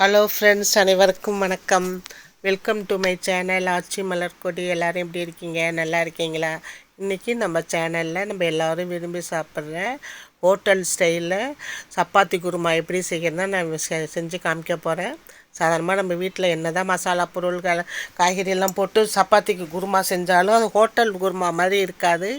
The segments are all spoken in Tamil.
ஹலோ ஃப்ரெண்ட்ஸ் அனைவருக்கும் வணக்கம். Welcome to my channel Aachi Malarkodi. எல்லோரும் எப்படி இருக்கீங்க? நல்லா இருக்கீங்களா? இன்றைக்கி நம்ம சேனலில் நம்ம எல்லோரும் விரும்பி சாப்பிட்ற ஹோட்டல் ஸ்டைலில் சப்பாத்தி குருமா எப்படி செய்கிறதா நான் செஞ்சு காமிக்க போகிறேன் சாதாரணமாக நம்ம வீட்டில் என்ன தான் மசாலா பொருள்கள் காய்கறியெல்லாம் போட்டு சப்பாத்திக்கு குருமா செஞ்சாலும் அது ஹோட்டல் குருமா மாதிரி இருக்காது.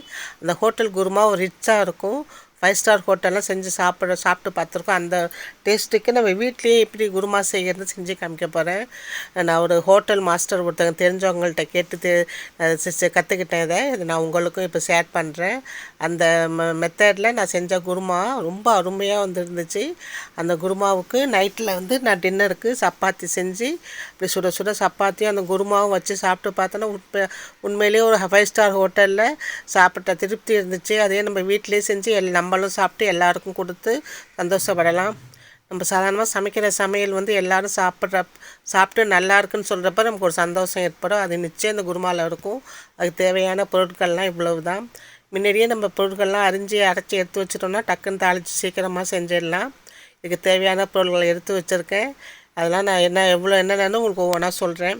அந்த ஹோட்டல் குருமா ஒரு ரிச்சாக இருக்கும். ஃபைவ் ஸ்டார் ஹோட்டலில் செஞ்சு சாப்பிட சாப்பிட்டு பார்த்துருக்கோம். அந்த டேஸ்ட்டுக்கு நம்ம வீட்லேயே இப்படி குருமா செய்கிறது செஞ்சு காமிக்க போகிறேன் நான் ஒரு ஹோட்டல் மாஸ்டர் ஒருத்தங்க தெரிஞ்சவங்கள்ட்ட கேட்டு தெ கற்றுக்கிட்டேன் இதை. இதை நான் உங்களுக்கும் இப்போ ஷேர் பண்ணுறேன் அந்த மெத்தடில் நான் செஞ்ச குருமா ரொம்ப அருமையாக வந்துருந்துச்சு. அந்த குருமாவுக்கு நைட்டில் வந்து நான் டின்னருக்கு சப்பாத்தி செஞ்சு இப்படி சுட சுட சப்பாத்தியும் அந்த குருமாவும் வச்சு சாப்பிட்டு பார்த்தோன்னா உண்மை உண்மையிலேயே ஒரு ஃபைவ் ஸ்டார் ஹோட்டலில் சாப்பிட்ட திருப்தி இருந்துச்சு. அதே நம்ம வீட்டிலே செஞ்சு எல்லாம் நம்மளும் சாப்பிட்டு எல்லாருக்கும் கொடுத்து சந்தோஷப்படலாம். நம்ம சாதாரணமாக சமைக்கிற சமையல் வந்து எல்லோரும் சாப்பிட்ற சாப்பிட்டு நல்லா இருக்குன்னு சொல்கிறப்ப நமக்கு ஒரு சந்தோஷம் ஏற்படும். அது நிச்சயம் இந்த குருமாவில் இருக்கும். அதுக்கு தேவையான பொருட்கள்லாம் இவ்வளவு தான் முன்னாடியே நம்ம பொருட்கள்லாம் அரிஞ்சு அரைச்சி எடுத்து வச்சிட்டோம்னா டக்குன்னு தாளித்து சீக்கிரமாக செஞ்சிடலாம். இதுக்கு தேவையான பொருட்களை எடுத்து வச்சுருக்கேன். அதெல்லாம் நான் என்ன எவ்வளோ என்னென்னு உங்களுக்கு ஒவ்வொன்றா சொல்கிறேன்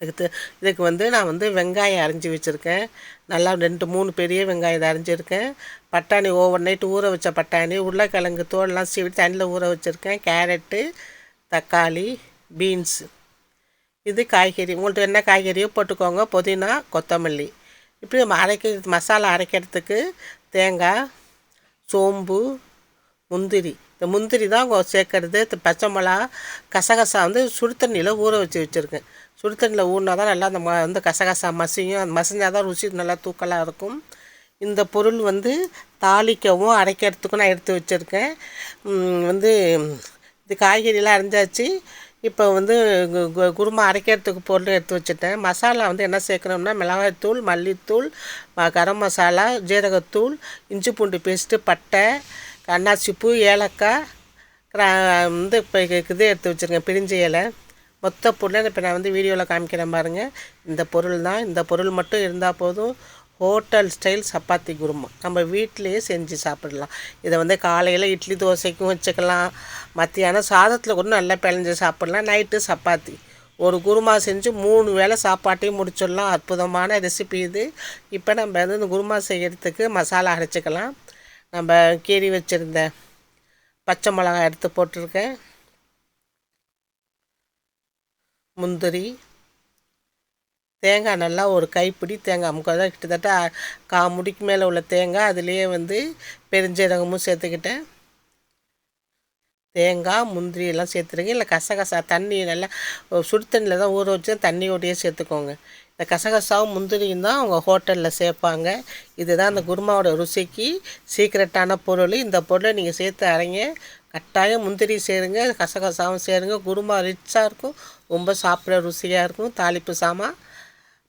இதுக்கு இதுக்கு வந்து நான் வந்து வெங்காயம் அரைஞ்சி வச்சுருக்கேன். நல்லா ரெண்டு மூணு பெரிய வெங்காயம் அரைஞ்சிருக்கேன். பட்டாணி ஓவர் நைட்டு ஊற வச்ச பட்டாணி உருளைக்கிழங்கு தோலெலாம் சீவி தண்ணியில் ஊற வச்சுருக்கேன். கேரட்டு தக்காளி பீன்ஸு இது காய்கறி. உங்கள்கிட்ட என்ன காய்கறியோ போட்டுக்கோங்க. புதினா கொத்தமல்லி. இப்படி நம்ம அரைக்க மசாலா அரைக்கிறதுக்கு தேங்காய் சோம்பு முந்திரி. இந்த முந்திரி தான் சேர்க்கறது. பச்சை மிளகா கசகசா வந்து சுடு தண்ணியில் ஊற வச்சு வச்சுருக்கேன். சுடு தண்ணியில் ஊறினா தான் நல்லா அந்த ம வந்து கசகசா மசியும் அந்த மசிஞ்சால் தான் ருசி நல்லா தூக்கலாக இருக்கும். இந்த பொருள் வந்து தாளிக்கவும் அரைக்கிறதுக்கும் நான் எடுத்து வச்சுருக்கேன். வந்து இது காய்கறிலாம் அரைஞ்சாச்சு. இப்போ வந்து குருமா அரைக்கிறதுக்கு பொருள் எடுத்து வச்சுட்டேன். மசாலா வந்து என்ன சேர்க்கணும்னா மிளகாய்த்தூள் மல்லித்தூள் கரம் மசாலா ஜீரகத்தூள் இஞ்சி பூண்டு பேஸ்ட்டு பட்டை அன்னாசிப்பூ ஏலக்காய் வந்து இப்போ இது எடுத்து வச்சுருக்கேன் பிரிஞ்சு இலை. மொத்த பொருளை இப்போ நான் வந்து வீடியோவில் காமிக்கிறேன் பாருங்கள் இந்த பொருள் தான். இந்த பொருள் மட்டும் இருந்தால் போதும். Hotel style chapati kurma. நம்ம வீட்டிலையே செஞ்சு சாப்பிடலாம். இதை வந்து காலையில் இட்லி தோசைக்கும் வச்சுக்கலாம். மத்தியானம் சாதத்தில் கூட நல்லா பிழைஞ்சி சாப்பிட்லாம். நைட்டு சப்பாத்தி. ஒரு குருமா செஞ்சு மூணு வேளை சாப்பாட்டையும் முடிச்சிடலாம். அற்புதமான ரெசிபி இது. இப்போ நம்ம வந்து இந்த குருமா செய்கிறதுக்கு மசாலா அரைச்சிக்கலாம். நம்ம கீறி வச்சுருந்த பச்சை மிளகா எடுத்து போட்டிருக்கேன். முந்திரி தேங்காய் நல்லா ஒரு கைப்பிடி தேங்காய் முக்கால் கிட்டத்தட்ட கா முடிக்கு மேலே உள்ள தேங்காய் அதுலேயே வந்து பெருஞ்சீரகமும் சேர்த்துக்கிட்டேன். தேங்காய் முந்திரி எல்லாம் சேர்த்துருங்க இல்லை கசகசா தண்ணி நல்லா சுடு தண்ணியில் தான் ஊற வச்சு தண்ணியோடையே சேர்த்துக்கோங்க. இந்த கசகசாவும் முந்திரியும் தான் அவங்க ஹோட்டலில் சேர்ப்பாங்க. இதுதான் அந்த குருமாவோட ருசிக்கு சீக்ரெட்டான பொருள். இந்த பொருளை நீங்கள் சேர்த்து அரைங்க. கட்டாயம் முந்திரி சேருங்க கசகசாவும் சேருங்க குருமா ரிச்சாக இருக்கும் ரொம்ப சாப்பிட ருசியாக இருக்கும். தாளிப்பு சாமான்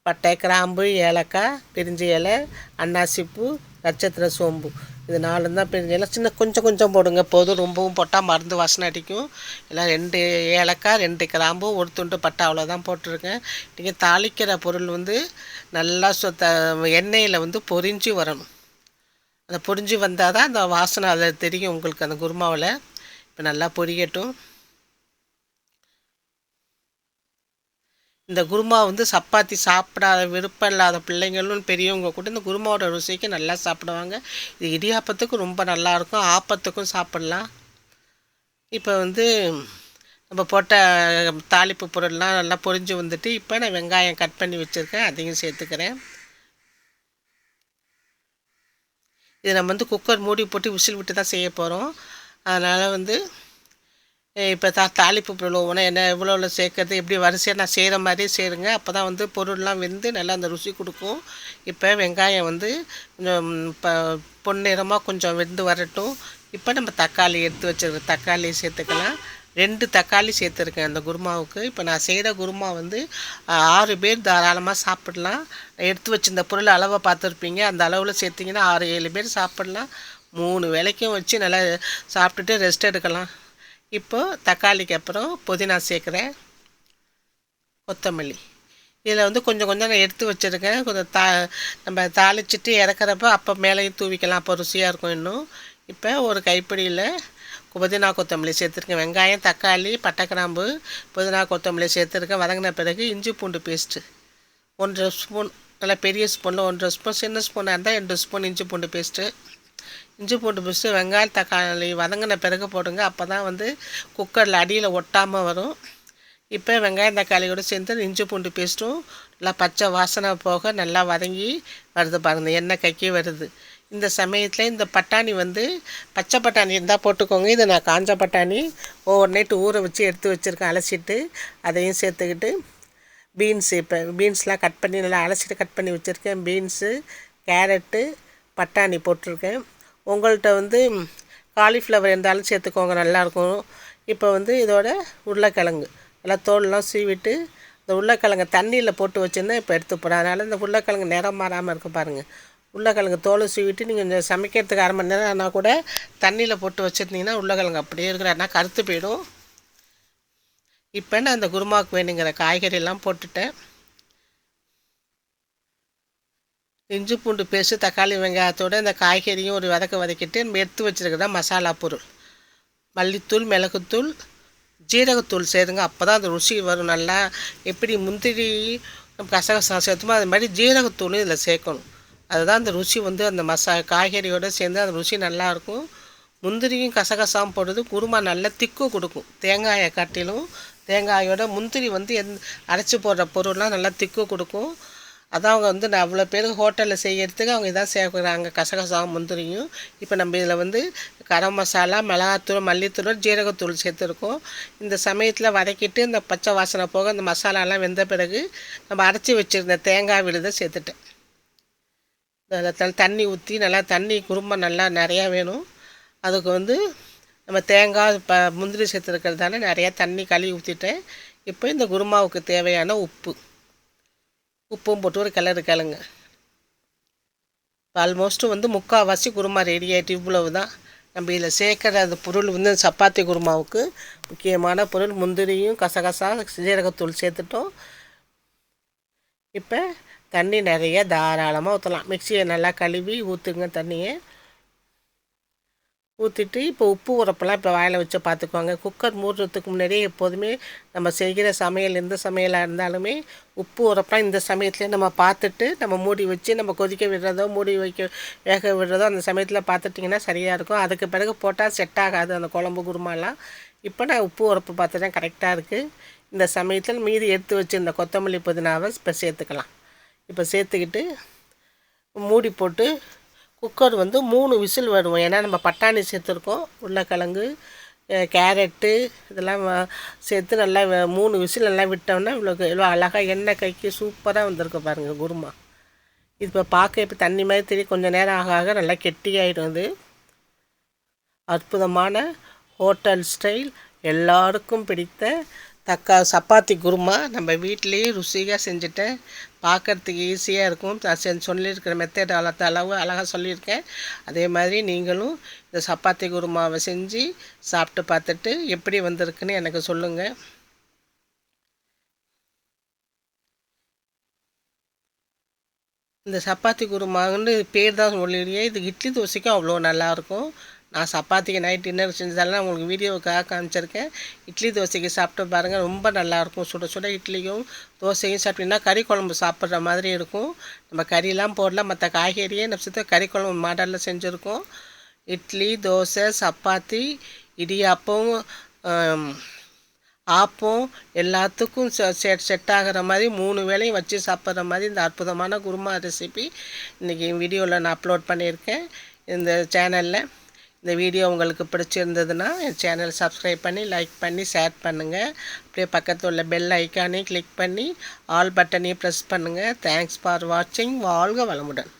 பட்டை கிராம்பு ஏலக்காய் பிரிஞ்சி இலை அன்னாசிப்பூ நட்சத்திர சோம்பு. இது நாலு தான் பிரிஞ்சு இலை. சின்ன கொஞ்சம் கொஞ்சம் போடுங்க. போதும். ரொம்பவும் போட்டால் மருந்து வாசனை அடிக்கும். எல்லாம் ரெண்டு ஏலக்காய் ரெண்டு கிராம்பு ஒரு துண்டு பட்டை அவ்வளோதான் போட்டிருக்கேன் நீங்கள் தாளிக்கிற பொருள் வந்து நல்லா சொத்த எண்ணெயில் வந்து பொறிஞ்சு வரணும். அந்த பொறிஞ்சு வந்தால் தான் அந்த வாசனை அதில் தெரியும் உங்களுக்கு அந்த குருமாவில். இப்போ நல்லா பொரியட்டும். இந்த குருமா வந்து சப்பாத்தி சாப்பிடாத விருப்பம் இல்லாத பிள்ளைங்களும் பெரியவங்க கூட இந்த குருமாவோட ருசிக்கு நல்லா சாப்பிடுவாங்க. இது இடியாப்பத்துக்கும் ரொம்ப நல்லாயிருக்கும் ஆப்பத்துக்கும் சாப்பிட்லாம். இப்போ வந்து நம்ம போட்ட தாளிப்பு பொருள்லாம் நல்லா பொரிஞ்சு வந்துட்டு இப்போ நான் வெங்காயம் கட் பண்ணி வச்சுருக்கேன். அதையும் சேர்த்துக்கிறேன். இது நம்ம வந்து குக்கர் மூடி போட்டு விசில் விட்டு தான் செய்ய போகிறோம் அதனால் வந்து இப்போ தா தாளிப்பு பொருள் என்ன எவ்வளோ சேர்க்கறது எப்படி வரிசையாக நான் செய்கிற மாதிரியே செய்கிறேங்க அப்போ தான் வந்து பொருள்லாம் வெந்து நல்லா அந்த ருசி கொடுக்கும். இப்போ வெங்காயம் வந்து கொஞ்சம் இப்போ பொன்னிறமாக கொஞ்சம் வெந்து வரட்டும். இப்போ நம்ம தக்காளி எடுத்து வச்சுருக்க தக்காளி சேர்த்துக்கலாம். ரெண்டு தக்காளி சேர்த்துருக்கேன் அந்த குருமாவுக்கு. இப்போ நான் செய்கிற குருமா வந்து ஆறு பேர் தாராளமாக சாப்பிடலாம். எடுத்து வச்சிருந்த பொருள் அளவை பார்த்துருப்பீங்க. அந்த அளவில் சேர்த்திங்கன்னா ஆறு ஏழு பேர் சாப்பிட்லாம். மூணு வேலைக்கும் வச்சு நல்லா சாப்பிட்டுட்டு ரெஸ்ட் எடுக்கலாம். இப்போது தக்காளிக்கு அப்புறம் புதினா சேர்க்குறேன். கொத்தமல்லி. இதில் வந்து கொஞ்சம் கொஞ்சம் நான் எடுத்து வச்சுருக்கேன். கொஞ்சம் தா நம்ம தாளிச்சிட்டு இறக்குறப்ப அப்போ மேலேயும் தூவிக்கலாம். அப்போ ருசியாக இருக்கும் இன்னும். இப்போ ஒரு கைப்பிடியில் புதினா கொத்தமல்லி சேர்த்துருக்கேன். வெங்காயம் தக்காளி பட்டை கிராம்பு புதினா கொத்தமல்லி சேர்த்துருக்கேன். வதங்கின பிறகு இஞ்சி பூண்டு பேஸ்ட்டு ஒன்றரை ஸ்பூன் நல்லா பெரிய ஸ்பூனில் ஒன்றரை ஸ்பூன் சின்ன ஸ்பூனாக இருந்தால் ரெண்டு ஸ்பூன் இஞ்சி பூண்டு பேஸ்ட்டு இஞ்சி பூண்டு பேஸ்ட்டு வெங்காயம் தக்காளி வதங்கின பிறகு போடுங்க. அப்போ தான் வந்து குக்கரில் அடியில் ஒட்டாமல் வரும். இப்போ வெங்காயம் தக்காளியோடு சேர்ந்து இஞ்சி பூண்டு பேஸ்ட்டும் நல்லா பச்சை வாசனை போக நல்லா வதங்கி வருது பாருங்கள் எண்ணெய் கக்கி வருது. இந்த சமயத்தில் இந்த பட்டாணி வந்து பச்சை பட்டாணி இருந்தால் போட்டுக்கோங்க. இதை நான் காஞ்ச பட்டாணி ஒவ்வொரு நைட்டு ஊற வச்சு எடுத்து வச்சுருக்கேன் அலசிட்டு அதையும் சேர்த்துக்கிட்டு பீன்ஸ் இப்போ பீன்ஸ்லாம் கட் பண்ணி நல்லா அலசிட்டு கட் பண்ணி வச்சுருக்கேன். பீன்ஸு கேரட்டு பட்டாணி போட்டிருக்கேன். உங்கள்கிட்ட வந்து காலிஃப்ளவர் இருந்தாலும் சேர்த்துக்கோங்க நல்லாயிருக்கும் இப்போ வந்து இதோட உருளைக்கிழங்கு. நல்லா தோல்லாம் சீவிட்டு இந்த உருளைக்கிழங்கு தண்ணியில் போட்டு வச்சுருந்தேன் இப்போ எடுத்து போகிறேன் அதனால் இந்த உருளைக்கிழங்கு நிறம் மாறாமல் இருக்க பாருங்கள் உருளைக்கிழங்கு தோலை சீவிட்டு நீங்கள் இந்த சமைக்கிறதுக்கு அரை மணி நேரம் ஆனால் கூட தண்ணியில் போட்டு வச்சுருந்தீங்கன்னா உருளைக்கிழங்கு அப்படியே இருக்கிற கருத்து போயிடும். இப்போ நான் அந்த குருமாவுக்கு வேணுங்கிற காய்கறியெல்லாம் போட்டுட்டேன். இஞ்சி பூண்டு பேஸ்ட்டு தக்காளி வெங்காயத்தோடு இந்த காய்கறியும் ஒரு வதக்க வதக்கிட்டு எடுத்து வச்சுருக்கிறதா மசாலா பொருள். மல்லித்தூள் மிளகுத்தூள் ஜீரகத்தூள் சேருங்க. அப்போ தான் அந்த ருசி வரும் நல்லா. எப்படி முந்திரி கசகசம் கசகசா சேர்த்துமோ அது மாதிரி ஜீரகத்தூளும் இதில் சேர்க்கணும். அதுதான் அந்த ருசி வந்து அந்த மசா காய்கறியோடு சேர்ந்து அந்த ருசி நல்லாயிருக்கும். முந்திரியும் கசகசாம் போடுறது குருமா நல்ல திக்கு கொடுக்கும். தேங்காயை காட்டிலும் தேங்காயோட முந்திரி வந்து எந் அரைச்சி போடுற பொருள்லாம் நல்லா திக்கு கொடுக்கும். அதான் அவங்க வந்து நான் அவ்வளோ பேருக்கு ஹோட்டலில் செய்கிறதுக்கு அவங்க இதான் சேர்க்குறாங்க கசகசாவும் முந்திரியும். இப்போ நம்ம இதில் வந்து கரம் மசாலா மிளகாத்தூள் மல்லித்தூள் ஜீரகத்தூள் சேர்த்துருக்கோம். இந்த சமயத்தில் வதக்கிட்டு இந்த பச்சை வாசனை போக இந்த மசாலாலாம் வெந்த பிறகு நம்ம அரைச்சி வச்சுருந்த தேங்காய் விழுதை சேர்த்துட்டேன். தண்ணி ஊற்றி நல்லா தண்ணி குருமா நல்லா நிறையா வேணும். அதுக்கு வந்து நம்ம தேங்காய் ப முந்திரி சேர்த்துருக்கிறதால நிறையா தண்ணி கழுவி ஊற்றிட்டேன் இப்போ இந்த குருமாவுக்கு தேவையான உப்பு. உப்பும் போட்டு ஒரு கிளறு கிளங்க ஆல்மோஸ்ட்டு வந்து முக்கால்வாசி குருமா ரெடி ஆகிட்டு இவ்வளவு தான். நம்ம இதில் சேர்க்குற அந்த பொருள் வந்து சப்பாத்தி குருமாவுக்கு முக்கியமான பொருள் முந்திரியும் கசகசா சீரகத்தூள் சேர்த்துட்டோம். இப்போ தண்ணி நிறைய தாராளமாக ஊற்றலாம் மிக்சியை நல்லா கழுவி ஊற்றுங்க தண்ணியை. ஊற்றிட்டு இப்போ உப்பு உரப்பெல்லாம் இப்போ வாயில் வச்சு பார்த்துக்குவாங்க குக்கர் மூடுறதுக்கு முன்னாடியே எப்போதுமே நம்ம செய்கிற சமையல் எந்த சமையலாக இருந்தாலுமே உப்பு உரப்பெல்லாம் இந்த சமயத்துலேயே நம்ம பார்த்துட்டு நம்ம மூடி வச்சு நம்ம கொதிக்க விடுறதோ மூடி வைக்க வேக விடுறதோ அந்த சமயத்தில் பார்த்துட்டிங்கன்னா சரியாக இருக்கும். அதுக்கு பிறகு போட்டால் செட் ஆகாது அந்த குழம்பு குருமாலாம். இப்போ நான் உப்பு உரப்பு பார்த்துட்டேன் கரெக்டாக இருக்குது இந்த சமயத்தில் மீதி எடுத்து வச்சுருந்த கொத்தமல்லி புதினாவை இப்போ சேர்த்துக்கலாம். இப்போ சேர்த்துக்கிட்டு மூடி போட்டு குக்கர் வந்து மூணு விசில் வருவோம். ஏன்னா நம்ம பட்டாணி சேர்த்துருக்கோம். உருளைக்கிழங்கு கேரட்டு இதெல்லாம் சேர்த்து நல்லா மூணு விசில் எல்லாம் விட்டோம்னா இவ்வளோ இவ்வளோ அழகாக எண்ணெய் கைக்கு சூப்பராக வந்திருக்கு பாருங்கள் குருமா. இது இப்போ பார்க்க இப்போ தண்ணி மாதிரி தெரியும் கொஞ்சம் நேரம் ஆக ஆக நல்லா கெட்டியாகிடும் அது. அற்புதமான ஹோட்டல் ஸ்டைல். எல்லாருக்கும் பிடித்த தக்கா சப்பாத்தி குருமா. நம்ம வீட்டிலேயே ருசியாக செஞ்சுட்டேன். பார்க்குறதுக்கு ஈஸியாக இருக்கும். செஞ்சு சொல்லியிருக்கிற மெத்தட் அளத்த அளவு அழகாக சொல்லியிருக்கேன். அதே மாதிரி நீங்களும் இந்த சப்பாத்தி குருமாவை செஞ்சு சாப்பிட்டு பார்த்துட்டு எப்படி வந்திருக்குன்னு எனக்கு சொல்லுங்கள் இந்த சப்பாத்தி குருமான்னு பேர் தான் சொல்லிடுறேன் இது இட்லி தோசைக்கும் அவ்வளோ நல்லாயிருக்கும் நான் சப்பாத்திக்கு நைட் டின்னர் செஞ்சதெல்லாம் உங்களுக்கு வீடியோவுக்காக காமிச்சிருக்கேன். இட்லி தோசைக்கு சாப்பிட்டு பாருங்கள் ரொம்ப நல்லாயிருக்கும் சுட சுட இட்லியும் தோசையும் சாப்பிட்டிங்கன்னா கறி குழம்பு சாப்பிட்ற மாதிரி இருக்கும். நம்ம கறியெல்லாம் போடலாம். மற்ற காய்கறியே நம்ம கறி குழம்பு மாடலில் செஞ்சுருக்கோம். இட்லி தோசை சப்பாத்தி இடியாப்பம் ஆப்பம் எல்லாத்துக்கும் செட் செட் ஆகிற மாதிரி மூணு வேலையும் வச்சு சாப்பிட்ற மாதிரி இந்த அற்புதமான குருமா ரெசிபி இன்றைக்கி வீடியோவில் நான் அப்லோட் பண்ணியிருக்கேன். இந்த சேனலில் இந்த வீடியோ உங்களுக்கு பிடிச்சிருந்ததுன்னா என் சேனல் சப்ஸ்கிரைப் பண்ணி லைக் பண்ணி ஷேர் பண்ணுங்கள் அப்படியே பக்கத்தில் உள்ள பெல் ஐக்கானையும் கிளிக் பண்ணி ஆல் பட்டனையும் ப்ரெஸ் பண்ணுங்கள் தேங்க்ஸ் ஃபார் வாட்சிங் வாழ்க வளமுடன்.